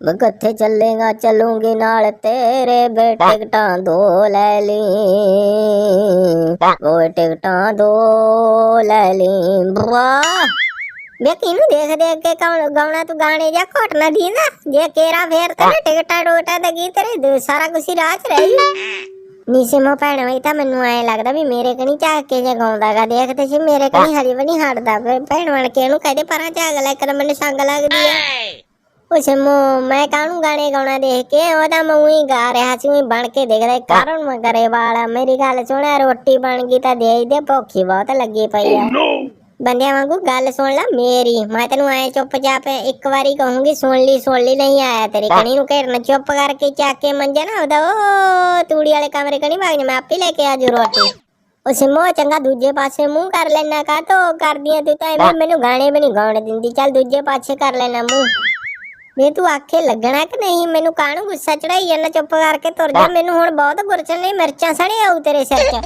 ਮੈਂ ਕਿੱਥੇ ਚੱਲੇਗਾ ਚੱਲੂਗੀ ਨਾਲ ਤੇਰੇ ਬੇ ਟਿਕਟਾਂ ਦੋ ਲੈ ਲਈ ਉਹ ਟਿਕਟਾਂ ਦੋ ਲੈ ਲਈ ਵਾਹ ਵੇ ਕਿਨੂੰ ਦੇਖ ਦੇਖ ਕੇ ਕੌਣ ਗਾਉਣਾ ਤੂੰ ਗਾਣੇ ਜਾਂ ਘਟਨਾ ਦੀ ਨਾ ਜੇ ਕੇਰਾ ਫੇਰ ਤੇ ਟਿਕਟਾਂ ਟੋਟਾ ਤੇ ਕੀ ਤੇਰੇ ਦ- ਸਾਰਾ ਕੁਝ ਹੀ ਰਾਹ ਨੀਸੇ ਮੋ ਭੈਣ ਵਈ ਤਾਂ ਮੈਨੂੰ ਐ ਲੱਗਦਾ ਵੀ ਮੇਰੇ ਕਣੀ ਝਾਕ ਕੇ ਜੇ ਗਾਉਂਦਾਗਾ ਦੇਖ ਤੇ ਸੀ ਮੇਰੇ ਕਣੀ ਹਰੀ ਵੀ ਨਹੀਂ ਹਟਦਾ। ਭੈਣ ਬਣ ਕੇ ਇਹਨੂੰ ਕਹਦੇ ਪਰਾਂ ਝਾਕ ਲੈ ਕਰ ਮੈਨੂੰ ਸੰਗ ਲੱਗਦੀ ਐ ਉਹ ਸਮੋ ਮੈਂ ਕਾਹਨੂੰ ਗਾਣੇ ਗਾਉਣਾ ਦੇਖ ਕੇ? ਉਹਦਾ ਮੈਂ ਉਹੀ ਗਾ ਰਿਹਾ ਸੀ ਉਹੀ ਬਣ ਕੇ ਦੇਖਦਾ ਇਹ ਕਾਰਨ ਮੈਂ ਕਰੇ ਵਾਲਾ? ਮੇਰੀ ਗੱਲ ਸੁਣਿਆ ਰੋਟੀ ਬਣ ਗਈ ਤਾਂ ਦੇ ਦੇ ਭੁੱਖੀ ਬਹੁਤ ਲੱਗੀ ਪਈ ਆ। ਬੰਦਿਆਂ ਵਾਂਗੂ ਗੱਲ ਸੁਣ ਲੈ ਮੇਰੀ। ਮੈਂ ਤੈਨੂੰ ਐ ਚੁੱਪਚਾਪ ਇੱਕ ਵਾਰੀ ਕਹੂੰਗੀ ਸੁਣ ਲਈ ਸੁਣ ਲਈ ਨਹੀਂ ਆਇਆ ਤੇਰੇ ਕਣੀ ਨੂੰ ਘੇਰਨਾ। ਚੁੱਪ ਕਰਕੇ ਚੱਕ ਕੇ ਮੰਜਾ ਨਾ ਉਹਦਾ ਉਹ ਤੂੜੀ ਵਾਲੇ ਕਮਰੇ ਕਣੀ ਭਾਗ ਮੈਂ ਆਪੇ ਲੈ ਕੇ ਆਜੂ ਰੋਟੀ। ਉਹ ਸਿਮੋ ਚੰਗਾ ਦੂਜੇ ਪਾਸੇ ਮੂੰਹ ਕਰ ਲੈਣਾ ਕਾ ਤੋ ਕਰਦੀਆਂ ਤੂੰ ਤਾਂ? ਐਵੇਂ ਮੈਨੂੰ ਗਾਣੇ ਵੀ ਨਹੀਂ ਗਾਉਣ ਦਿੰਦੀ। ਚੱਲ ਦੂਜੇ ਪਾਸੇ ਕਰ ਲੈਣਾ ਮੂੰਹ। ਵੇ ਤੂੰ ਆਖੇ ਲੱਗਣਾ ਕਿ ਨਹੀਂ? ਮੈਨੂੰ ਕਾਹਨੂੰ ਗੁੱਸਾ ਚੜਾਈ ਜਾਂਦਾ? ਚੁੱਪ ਕਰਕੇ ਤੁਰ ਜਾ। ਮੈਨੂੰ ਹੁਣ ਬਹੁਤ ਗੁਰਚਨ ਨੇ ਮਿਰਚਾਂ ਸੜੇ ਆਉ ਤੇਰੇ ਸਿਰ 'ਚ।